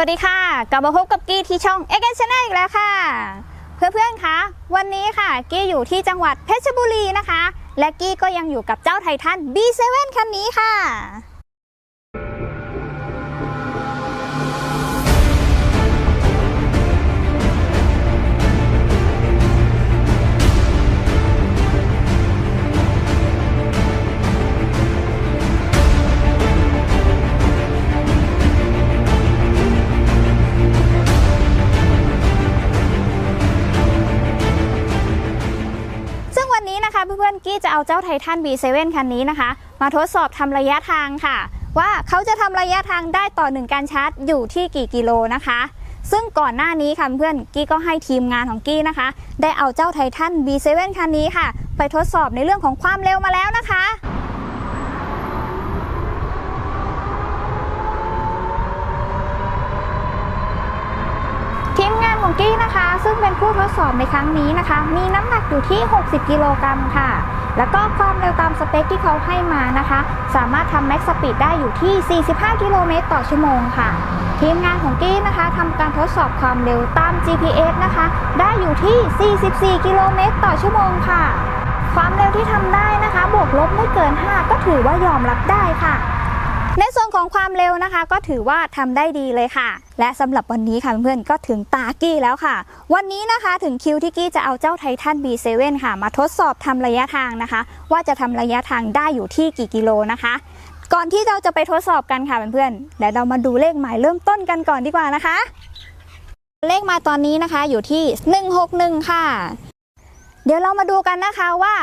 วัสดีค่ะ กลับมาพบกับกี้ที่ช่องเอ Channel อีกแล้วค่ะ เพื่อนๆคะวันนี้ค่ะกี้อยู่ที่จังหวัดเพชรบุรีนะคะ และกี้ก็ยังอยู่กับเจ้าไททัน B7 คันนี้ค่ะ เอาเจ้าไททัน B7 คันนี้นะคะ มาทดสอบทำระยะทางค่ะ ว่าเขาจะทำระยะทางได้ต่อหนึ่งการชาร์จอยู่ที่กี่กิโลนะคะ ซึ่งก่อนหน้านี้ค่ะเพื่อนกี้ก็ให้ทีมงานของกี้นะคะ ได้เอาเจ้าไททัน B7 คันนี้ค่ะ ไปทดสอบในเรื่องของความเร็วมาแล้วนะคะ ทีมงา นะคะ ซึ่งเป็นผู้ทดสอบในครั้งนี้นะคะ มีน้ำหนักอยู่ที่ 60 กิโลกรัมค่ะ แล้วก็ความเร็วตามสเปคที่เขาให้มานะคะ สามารถทำแม็กซ์สปีดได้อยู่ที่ 45 กิโลเมตรต่อชั่วโมงค่ะทีมงานของกี้นะคะทำการทดสอบความเร็วตาม GPS นะคะ ได้อยู่ที่ 44 กิโลเมตรต่อชั่วโมงค่ะ ความเร็วที่ทำได้นะคะ บวกลบไม่เกิน 5 ก็ถือว่ายอมรับได้ค่ะ ในส่วนของความเร็วนะคะ ก็ถือว่าทำได้ดีเลยค่ะ และสำหรับวันนี้ค่ะเพื่อนๆก็ถึงตากี้แล้วค่ะ วันนี้นะคะถึงคิวที่กี้จะเอาเจ้าไททัน B7 ค่ะ มาทดสอบทำระยะทางนะคะ ว่าจะทำระยะทางได้อยู่ที่กี่กิโลนะคะก่อนที่เราจะไปทดสอบกันค่ะเพื่อนๆเดี๋ยวเรามาดูเลขหมายเริ่มต้นกันก่อนดีกว่านะคะ เลขมาตอนนี้นะคะอยู่ที่ 161 ค่ะ เดี๋ยวเรามาดูกันนะคะว่า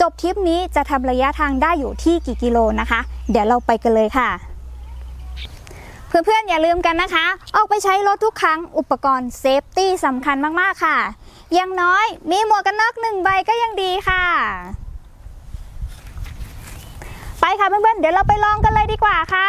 จบทริปนี้จะทำระยะทางได้อยู่ที่กี่กิโลนะคะ เดี๋ยวเราไปกันเลยค่ะ เพื่อนๆอย่าลืมกันนะคะ ออกไปใช้รถทุกครั้งอุปกรณ์เซฟตี้สำคัญมากๆค่ะอย่างน้อยมีหมวกกันน็อกหนึ่งใบก็ยังดีค่ะ ไปค่ะเพื่อนๆเดี๋ยวเราไปลองกันเลยดีกว่าค่ะ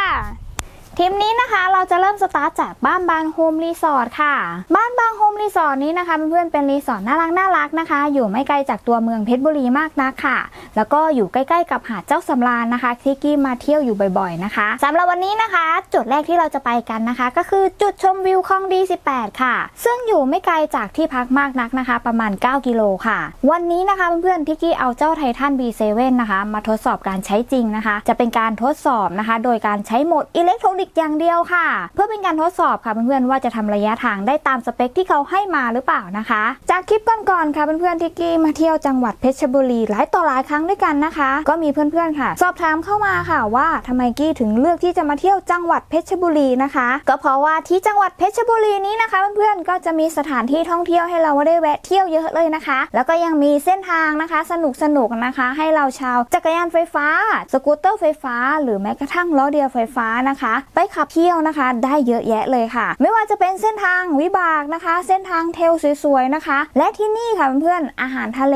ทีมนี้นะคะเราจะเริ่มสตาร์ทจากบ้านบางโฮมรีสอร์ทค่ะ บ้านบางโฮมรีสอร์ทนี้นะคะเพื่อนๆเป็นรีสอร์ทน่ารักน่ารักนะคะ อยู่ไม่ไกลจากตัวเมืองเพชรบุรีมากนักค่ะ แล้วก็อยู่ใกล้ๆกับหาดเจ้าสำราญนะคะ ที่กี้มาเที่ยวอยู่บ่อยๆนะคะสำหรับวันนี้นะคะ จุดแรกที่เราจะไปกันนะคะ ก็คือจุดชมวิวคลองดี18 ค่ะ ซึ่งอยู่ไม่ไกลจากที่พักมากนักนะคะ ประมาณ 9 กิโลค่ะ วันนี้นะคะเพื่อนๆที่กี้เอาเจ้าไททัน B7 นะคะ มาทดสอบการใช้จริงนะคะ จะเป็นการทดสอบนะคะ โดยการใช้โหมดอิเล็กทรอนิกส์อย่างเดียวค่ะ เพื่อเป็นการทดสอบค่ะเพื่อนๆว่าจะทำระยะทางได้ตามสเปคที่เขาให้มาหรือเปล่านะคะ จากคลิปก่อนๆค่ะเพื่อนๆที่กี้มาเที่ยวจังหวัดเพชรบุรีหลายต่อหลายครั้งด้วยกันนะคะ ก็มีเพื่อนๆค่ะ สอบถามเข้ามาค่ะว่าทำไมกี้ถึงเลือกที่จะมาเที่ยวจังหวัดเพชรบุรีนะคะ ก็เพราะว่าที่จังหวัดเพชรบุรีนี้นะคะเพื่อนๆก็จะมีสถานที่ท่องเที่ยวให้เราได้แวะเที่ยวเยอะเลยนะคะ แล้วก็ยังมีเส้นทางนะคะ สนุกสนุกนะคะ ให้เราชาวจักรยานไฟฟ้า สกูตเตอร์ไฟฟ้า หรือแม้กระทั่งล้อเดียวไฟฟ้านะคะไปขับเที่ยวนะคะ ได้เยอะแยะเลยค่ะ ไม่ว่าจะเป็นเส้นทางวิบากนะคะ เส้นทางเทลสวยๆนะคะ และที่นี่ค่ะเพื่อนๆอาหารทะเล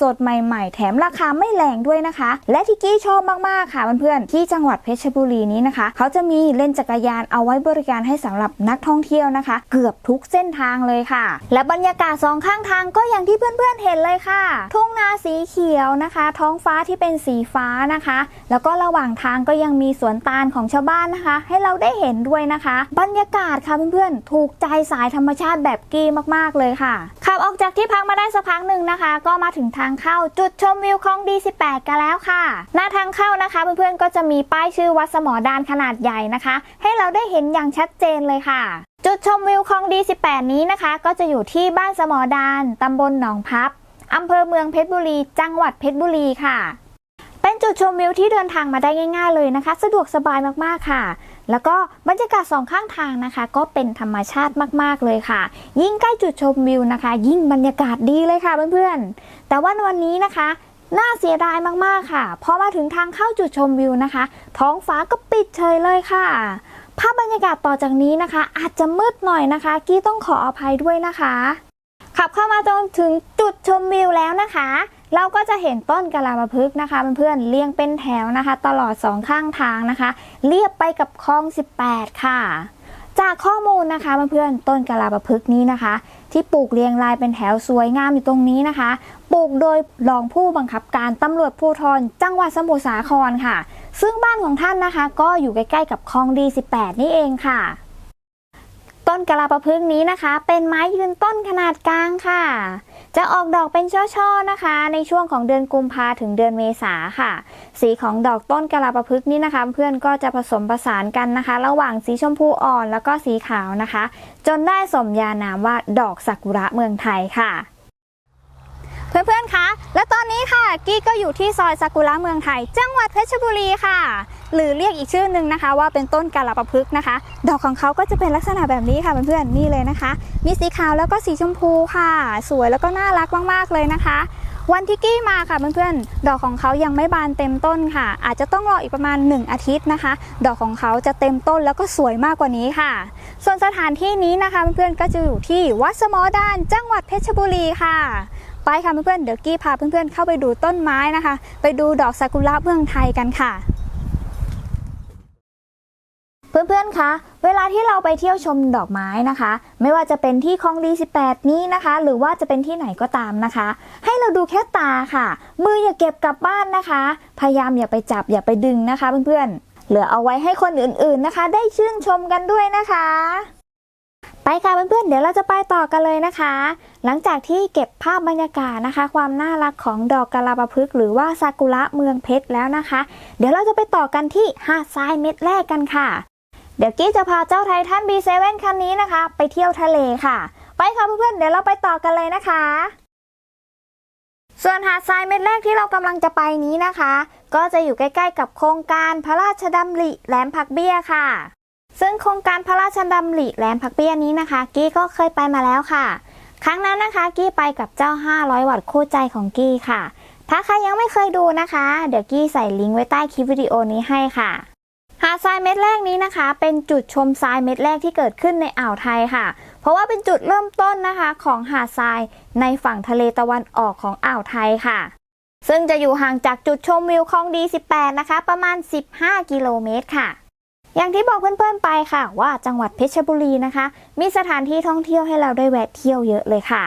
สดๆใหม่ๆ แถมราคาไม่แรงด้วยนะคะ และที่กี้ชอบมากๆค่ะเพื่อนๆที่จังหวัดเพชรบุรีนี้นะคะ เขาจะมีเล่นจักรยานเอาไว้บริการให้สำหรับนักท่องเที่ยวนะคะ เกือบทุกเส้นทางเลยค่ะ และบรรยากาศสองข้างทางก็อย่างที่เพื่อนๆเห็นเลยค่ะ ทุ่งนาสีเขียวนะคะ ท้องฟ้าที่เป็นสีฟ้านะคะ แล้วก็ระหว่างทางก็ยังมีสวนตาลของชาวบ้านนะคะ ให้เราได้เห็นด้วยนะคะ บรรยากาศค่ะเพื่อนๆ ถูกใจสายธรรมชาติแบบกีมากๆเลยค่ะ ขับออกจากที่พักมาได้สักพักหนึ่งนะคะ ก็มาถึงทางเข้าจุดชมวิวคลองดี 18 กันแล้วค่ะ หน้าทางเข้านะคะ เพื่อนๆ ก็จะมีป้ายชื่อวัดสมอดานขนาดใหญ่นะคะ ให้เราได้เห็นอย่างชัดเจนเลยค่ะจุดชมวิวคลองดี 18 นี้นะคะ ก็จะอยู่ที่บ้านสมอดาน ตำบลหนองพับ อำเภอเมืองเพชรบุรี จังหวัดเพชรบุรีค่ะ เป็นจุดชมวิวที่เดินทางมาได้ง่าย ๆ เลยนะคะ สะดวกสบายมากๆค่ะ แล้วก็บรรยากาศสองข้างทางนะคะ ก็เป็นธรรมชาติมาก ๆ เลยค่ะ ยิ่งใกล้จุดชมวิวนะคะ ยิ่งบรรยากาศดีเลยค่ะเพื่อนๆ แต่ว่าวันนี้นะคะน่าเสียดายมากๆค่ะพอมาถึงทางเข้าจุดชมวิวนะคะ ท้องฟ้าก็ปิดเฉยเลยค่ะ ภาพบรรยากาศต่อจากนี้นะคะ อาจจะมืดหน่อยนะคะ กี้ต้องขออภัยด้วยนะคะ ขับเข้ามาจนถึงจุดชมวิวแล้วนะคะ เราก็จะเห็นต้นกะลาปะพึกนะคะเพื่อนๆเรียงเป็นแถวนะคะ ตลอดสองข้างทางนะคะ เรียบไปกับคลอง 18 ค่ะ จากข้อมูลนะคะเพื่อนๆต้นกะลาปะพึกนี้นะคะ ที่ปลูกเรียงรายเป็นแถวสวยงามอยู่ตรงนี้นะคะ ปลูกโดยรองผู้บังคับการตำรวจภูธรจังหวัดสมุทรสาครค่ะ ซึ่งบ้านของท่านนะคะ ก็อยู่ใกล้ๆกับคลองดี 18 นี่เองค่ะ ต้นกะลาประพฤกษ์นี้นะคะ เป็นไม้ยืนต้นขนาดกลางค่ะ จะออกดอกเป็นช่อๆนะคะ ในช่วงของเดือนกุมภาถึงเดือนเมษาค่ะ สีของดอกต้นกะลาประพฤกนี้นะคะ เพื่อนก็จะผสมผสานกันนะคะ ระหว่างสีชมพูอ่อนแล้วก็สีขาวนะคะ จนได้สมญานามว่าดอกซากุระเมืองไทยค่ะ เพื่อนๆ คะ และตอนนี้ค่ะ กี้ก็อยู่ที่ซอยซากุระเมืองไทย จังหวัดเพชรบุรีค่ะ หรือเรียกอีกชื่อหนึ่งนะคะ ว่าเป็นต้นกาลาประพฤกษ์นะคะ ดอกของเขาก็จะเป็นลักษณะแบบนี้ค่ะเพื่อนๆ นี่เลยนะคะ มีสีขาวแล้วก็สีชมพูค่ะ สวยแล้วก็น่ารักมากๆ เลยนะคะ วันที่กี้มาค่ะเพื่อนๆ ดอกของเขายังไม่บานเต็มต้นค่ะ อาจจะต้องรออีกประมาณ 1 อาทิตย์นะคะ ดอกของเขาจะเต็มต้นแล้วก็สวยมากกว่านี้ค่ะ ส่วนสถานที่นี้นะคะเพื่อนๆ ก็จะอยู่ที่วัดสมอดาน จังหวัดเพชรบุรีค่ะ ไปค่ะเพื่อนๆเดี๋ยวกี้พาเพื่อนๆเข้าไปดูต้นไม้นะคะ ไปดูดอกซากุระเมืองไทยกันค่ะเพื่อนๆ คะ เวลาที่เราไปเที่ยวชมดอกไม้นะคะ ไม่ว่าจะเป็นที่คลองดี 18 นี้นะคะ หรือว่าจะเป็นที่ไหนก็ตามนะคะ ให้เราดูแค่ตาค่ะ มืออย่าเก็บกลับบ้านนะคะ พยายามอย่าไปจับอย่าไปดึงนะคะเพื่อนๆ เหลือเอาไว้ให้คนอื่นๆ นะคะ ได้ชื่นชมกันด้วยนะคะ ไปค่ะเพื่อนๆ เดี๋ยวเราจะไปต่อกันเลยนะคะ หลังจากที่เก็บภาพบรรยากาศนะคะ ความน่ารักของดอกกะลาปะพึกหรือว่าซากุระเมืองเพชรแล้วนะคะ เดี๋ยวเราจะไปต่อกันที่หาดทรายเม็ดแรกกันค่ะ เดี๋ยวกี้จะพาเจ้าไททัน B7 คันนี้นะคะ ไปเที่ยวทะเลค่ะ ไปค่ะเพื่อนๆ เดี๋ยวเราไปต่อกันเลยนะคะ ส่วนหาดทรายเม็ดแรกที่เรากำลังจะไปนี้นะคะ ก็จะอยู่ใกล้ ๆ กับโครงการพระราชดำริแหลมผักเบี้ยค่ะ ซึ่งโครงการพระราชดำริแหลมผักเบี้ยนี้นะคะ กี้ก็เคยไปมาแล้วค่ะ ครั้งนั้นนะคะ กี้ไปกับเจ้า 500 วัตต์คู่ใจของกี้ค่ะ ถ้าใครยังไม่เคยดูนะคะ เดี๋ยวกี้ใส่ลิงก์ไว้ใต้คลิปวิดีโอนี้ให้ค่ะ หาดทรายเม็ดแรกนี้นะคะ เป็นจุดชมทรายเม็ดแรกที่เกิดขึ้นในอ่าวไทยค่ะ เพราะว่าเป็นจุดเริ่มต้นนะคะ ของหาดทรายในฝั่งทะเลตะวันออกของอ่าวไทยค่ะ ซึ่งจะอยู่ห่างจากจุดชมวิวคลองดี 18 นะคะ ประมาณ 15 กิโลเมตรค่ะ อย่างที่บอกเพื่อนๆไปค่ะ ว่าจังหวัดเพชรบุรีนะคะ มีสถานที่ท่องเที่ยวให้เราได้แวะเที่ยวเยอะเลยค่ะ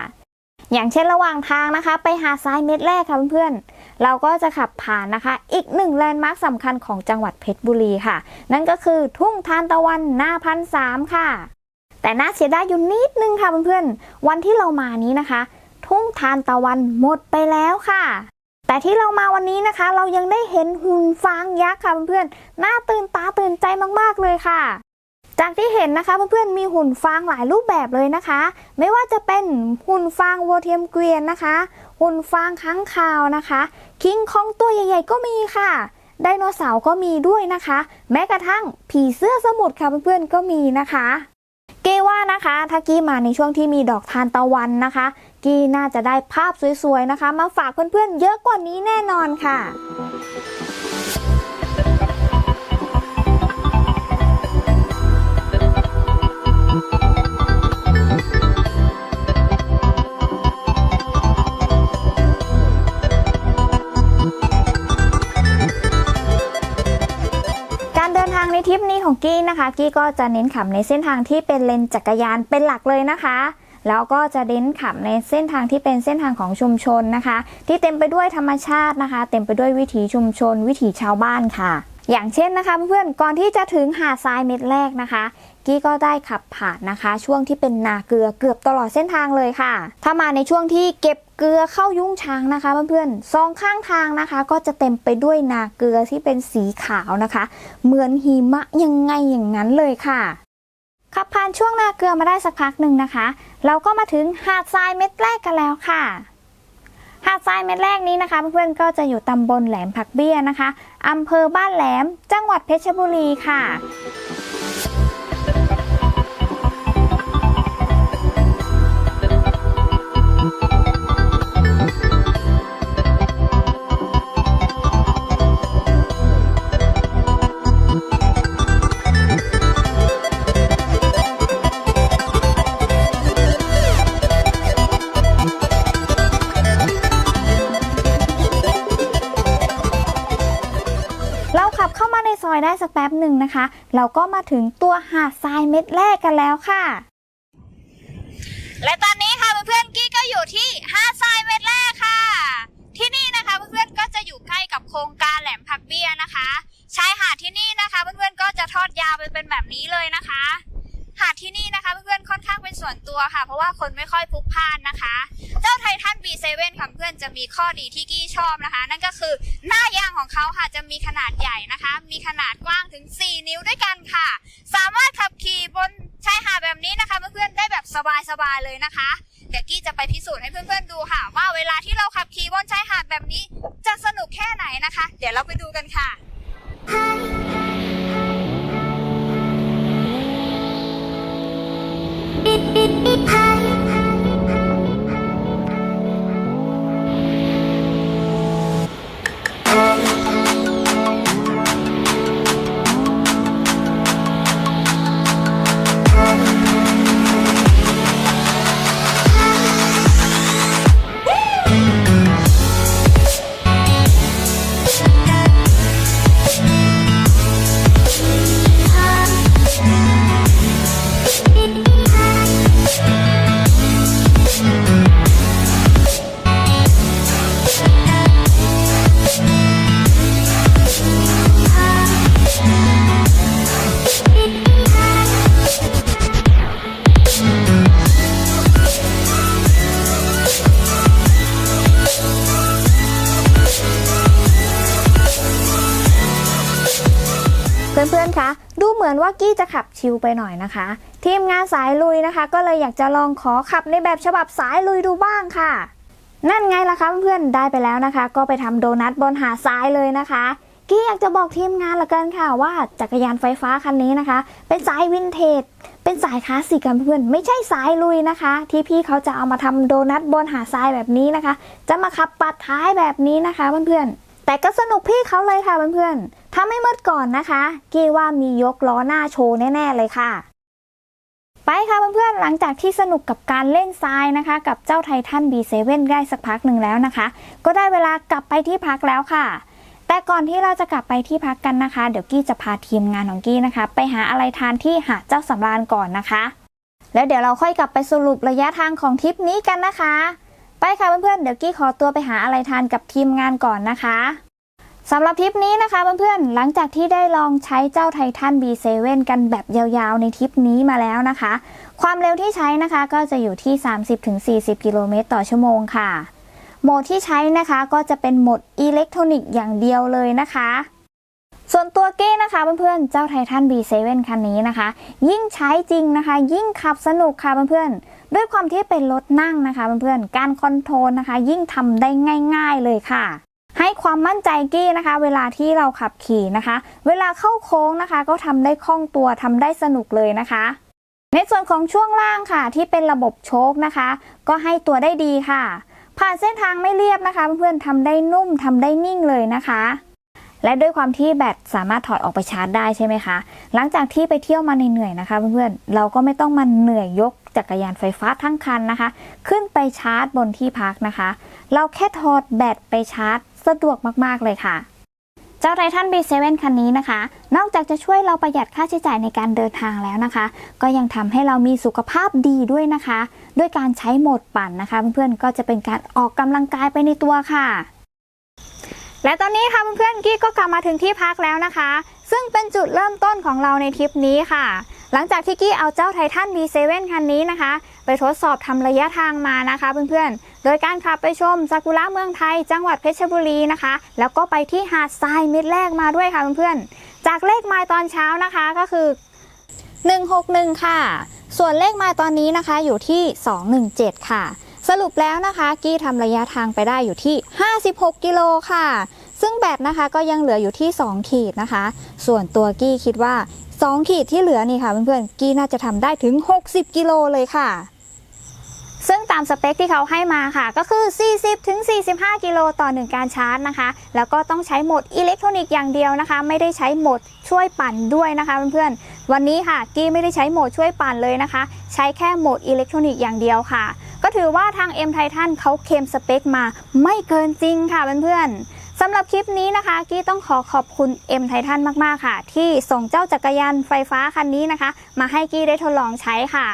อย่างเช่นระหว่างทางนะคะ ไปหาดทรายเม็ดแรกค่ะเพื่อนๆเราก็จะขับผ่านนะคะ อีกหนึ่งแลนด์มาร์คสำคัญของจังหวัดเพชรบุรีค่ะ นั่นก็คือทุ่งทานตะวันหน้าพันสามค่ะ แต่น่าเสียดายอยู่นิดนึงค่ะเพื่อนๆวันที่เรามานี้นะคะ ทุ่งทานตะวันหมดไปแล้วค่ะ แต่ที่เรามาวันนี้นะคะ เรายังได้เห็นหุ่นฟางยักษ์ค่ะเพื่อนๆ น่าตื่นตาตื่นใจมากๆเลยค่ะ จากที่เห็นนะคะเพื่อนๆ มีหุ่นฟางหลายรูปแบบเลยนะคะ ไม่ว่าจะเป็นหุ่นฟางวัวเทียมเกวียนนะคะ หุ่นฟางค้างคาวนะคะ คิงคองตัวใหญ่ๆก็มีค่ะไดโนเสาร์ก็มีด้วยนะคะ แม้กระทั่งผีเสื้อสมุทรค่ะเพื่อนๆ ก็มีนะคะ เกว่านะคะถ้ากี้มาในช่วงที่มีดอกทานตะวันนะคะ กี้น่าจะได้ภาพสวยๆนะคะ มาฝากเพื่อนๆเยอะกว่านี้แน่นอนค่ะการเดินทางในทริปนี้ของกี้นะคะ กี้ก็จะเน้นขับในเส้นทางที่เป็นเลนจักรยานเป็นหลักเลยนะคะ แล้วก็จะเน้นขับในเส้นทางที่เป็นเส้นทางของชุมชนนะคะ ที่เต็มไปด้วยธรรมชาตินะคะ เต็มไปด้วยวิถีชุมชน วิถีชาวบ้านค่ะ อย่างเช่นนะคะเพื่อนๆก่อนที่จะถึงหาดทรายเม็ดแรกนะคะกี้ก็ได้ขับผ่านนะคะ ช่วงที่เป็นนาเกลือเกือบตลอดเส้นทางเลยค่ะ ถ้ามาในช่วงที่เก็บเกลือเข้ายุ้งช้างนะคะเพื่อนๆสองข้างทางนะคะ ก็จะเต็มไปด้วยนาเกลือที่เป็นสีขาวนะคะ เหมือนหิมะยังไงอย่างนั้นเลยค่ะ ขับผ่านช่วงนาเกลือมาได้สักพักหนึ่งนะคะ เราก็มาถึงหาดทรายเม็ดแรกกันแล้วค่ะ หาดทรายเม็ดแรกนี้นะคะ เพื่อนๆก็จะอยู่ตำบลแหลมผักเบี้ยนะคะอำเภอบ้านแหลม จังหวัดเพชรบุรีค่ะ เราก็มาถึงตัวหาดทรายเม็ดแรกกันแล้วค่ะ และตอนนี้ค่ะเพื่อนๆกี้ก็อยู่ที่หาดทรายเม็ดแรกค่ะ ที่นี่นะคะเพื่อนๆก็จะอยู่ใกล้กับโครงการแหลมผักเบี้ยนะคะชายหาดที่นี่นะคะเพื่อนๆก็จะทอดยาวไปเป็นแบบนี้เลยนะคะ หาดที่นี่นะคะเพื่อนค่อนข้างเป็นส่วนตัวค่ะ เพราะว่าคนไม่ค่อยพลุกพล่านนะคะ เจ้าไททัน B7 ค่ะเพื่อนจะมีข้อดีที่กี้ชอบนะคะ นั่นก็คือหน้ายางของเขาค่ะจะมีขนาดใหญ่นะคะ มีขนาดกว้างถึง 4 นิ้วด้วยกันค่ะ สามารถขับขี่บนชายหาดแบบนี้นะคะเพื่อนๆได้แบบสบายๆเลยนะคะ เดี๋ยวกี้จะไปพิสูจน์ให้เพื่อนๆดูค่ะ ว่าเวลาที่เราขับขี่บนชายหาดแบบนี้จะสนุกแค่ไหนนะคะ เพื่อนๆ คะ ดูเหมือนว่ากี้จะขับชิลไปหน่อยนะคะ ทีมงานสายลุยนะคะ ก็เลยอยากจะลองขอขับในแบบฉบับสายลุยดูบ้างค่ะ นั่นไงล่ะคะเพื่อนๆ ได้ไปแล้วนะคะ ก็ไปทำโดนัทบนหาดทรายเลยนะคะ กี้อยากจะบอกทีมงานละกันค่ะว่าจักรยานไฟฟ้าคันนี้นะคะ เป็นสายวินเทจ เป็นสายคลาสสิกกันเพื่อนๆไม่ใช่สายลุยนะคะ ที่พี่เขาจะเอามาทำโดนัทบนหาดทรายแบบนี้นะคะ จะมาขับปัดท้ายแบบนี้นะคะเพื่อนๆ แต่ก็สนุกพี่เขาเลยค่ะเพื่อนๆ ถ้าไม่มืดก่อนนะคะ กี้ว่ามียกล้อหน้าโชว์แน่ ๆ เลยค่ะ ไปค่ะเพื่อนๆ หลังจากที่สนุกกับการเล่นทรายนะคะ กับเจ้าไททัน B7 ได้สักพักหนึ่งแล้วนะคะ ก็ได้เวลากลับไปที่พักแล้วค่ะ แต่ก่อนที่เราจะกลับไปที่พักกันนะคะ เดี๋ยวกี้จะพาทีมงานของกี้นะคะ ไปหาอะไรทานที่หาดเจ้าสำราญก่อนนะคะ แล้วเดี๋ยวเราค่อยกลับไปสรุประยะทางของทริปนี้กันนะคะ ไปค่ะเพื่อนๆ เดี๋ยวกี้ขอตัวไปหาอะไรทานกับทีมงานก่อนนะคะ สำหรับทริปนี้นะคะเพื่อนๆ หลังจากที่ได้ลองใช้เจ้าไททัน B7 กันแบบยาวๆ ในทริปนี้มาแล้วนะคะ ความเร็วที่ใช้นะคะก็จะอยู่ที่ 30-40 กิโลเมตรต่อชั่วโมงค่ะ โหมดที่ใช้นะคะก็จะเป็นโหมดอิเล็กทรอนิกส์อย่างเดียวเลยนะคะ ส่วนตัวเก้นะคะเพื่อนๆ เจ้าไททัน B7 คันนี้นะคะ ยิ่งใช้จริงนะคะ ยิ่งขับสนุกค่ะเพื่อนๆ ด้วยความที่เป็นรถนั่งนะคะเพื่อนๆ การคอนโทรลนะคะ ยิ่งทำได้ง่าย ๆเลยค่ะ ให้ความมั่นใจกี้นะคะ เวลาที่เราขับขี่นะคะ เวลาเข้าโค้งนะคะ ก็ทำได้คล่องตัวทำได้สนุกเลยนะคะ ในส่วนของช่วงล่างค่ะ ที่เป็นระบบโชคนะคะ ก็ให้ตัวได้ดีค่ะ ผ่านเส้นทางไม่เรียบนะคะ เพื่อนๆทำได้นุ่มทำได้นิ่งเลยนะคะ และด้วยความที่แบตสามารถถอดออกไปชาร์จได้ใช่ไหมคะ หลังจากที่ไปเที่ยวมาเหนื่อยๆนะคะ เพื่อนๆเราก็ไม่ต้องมาเหนื่อยยกจักรยานไฟฟ้าทั้งคันนะคะ ขึ้นไปชาร์จบนที่พักนะคะ เราแค่ถอดแบตไปชาร์จ สะดวกมากๆเลยค่ะ เจ้าไททัน B7 คันนี้นะคะ นอกจากจะช่วยเราประหยัดค่าใช้จ่ายในการเดินทางแล้วนะคะ ก็ยังทำให้เรามีสุขภาพดีด้วยนะคะ ด้วยการใช้โหมดปั่นนะคะ เพื่อนๆก็จะเป็นการออกกำลังกายไปในตัวค่ะและตอนนี้ค่ะเพื่อนๆกี้ก็กลับมาถึงที่พักแล้วนะคะ ซึ่งเป็นจุดเริ่มต้นของเราในทริปนี้ค่ะ หลังจากที่กี้เอาเจ้าไททัน B7 คันนี้นะคะ ไปทดสอบทำระยะทางมานะคะเพื่อนๆ โดยการขับไปชมซากุระเมืองไทย จังหวัดเพชรบุรีนะคะ แล้วก็ไปที่หาดทรายเม็ดแรกมาด้วยค่ะเพื่อนๆ จากเลขไมล์ตอนเช้านะคะก็คือ 161 ค่ะ ส่วนเลขไมล์ตอนนี้นะคะอยู่ที่ 217 ค่ะ สรุปแล้วนะคะ กี้ทำระยะทางไปได้อยู่ที่ 56 กิโลค่ะ ซึ่งแบตนะคะก็ยังเหลืออยู่ที่ 2 ขีดนะคะ ส่วนตัวกี้คิดว่า 2 ขีดที่เหลือนี่ค่ะเพื่อนๆ กี้น่าจะทำได้ถึง 60 กิโลเลยค่ะ ซึ่งตามสเปคที่เขาให้มาค่ะ ก็คือ 40ถึง45 กิโลต่อ 1 การชาร์จนะคะ แล้วก็ต้องใช้โหมดอิเล็กทรอนิกส์อย่างเดียวนะคะ ไม่ได้ใช้โหมดช่วยปั่นด้วยนะคะเพื่อนๆ วันนี้ค่ะกี้ไม่ได้ใช้โหมดช่วยปั่นเลยนะคะ ใช้แค่โหมดอิเล็กทรอนิกส์อย่างเดียวค่ะ ก็ถือว่าทาง M Titan เขาเคลมสเปคมาไม่เกินจริงค่ะเพื่อนๆสำหรับคลิปนี้นะคะกี้ต้องขอขอบคุณ M Titan มาก ๆ ค่ะ ที่ส่งเจ้าจักรยานไฟฟ้าคันนี้นะคะ มาให้กี้ได้ทดลองใช้ค่ะ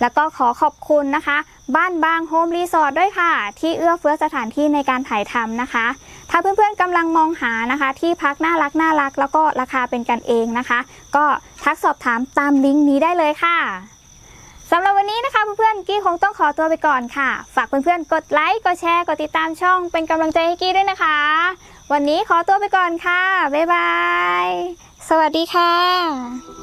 แล้วก็ขอขอบคุณนะคะ บ้านบางโฮมรีสอร์ทด้วยค่ะ ที่เอื้อเฟื้อสถานที่ในการถ่ายทำนะคะ ถ้าเพื่อนๆกำลังมองหานะคะ ที่พักน่ารักน่ารัก แล้วก็ราคาเป็นกันเองนะคะ ก็ทักสอบถามตามลิงก์นี้ได้เลยค่ะสำหรับวันนี้นะคะเพื่อนๆกี้คงต้องขอตัวไปก่อนค่ะ ฝากเพื่อนๆกดไลค์กดแชร์กดติดตามช่องเป็นกำลังใจให้กี้ด้วยนะคะ วันนี้ขอตัวไปก่อนค่ะ บ๊ายบาย สวัสดีค่ะ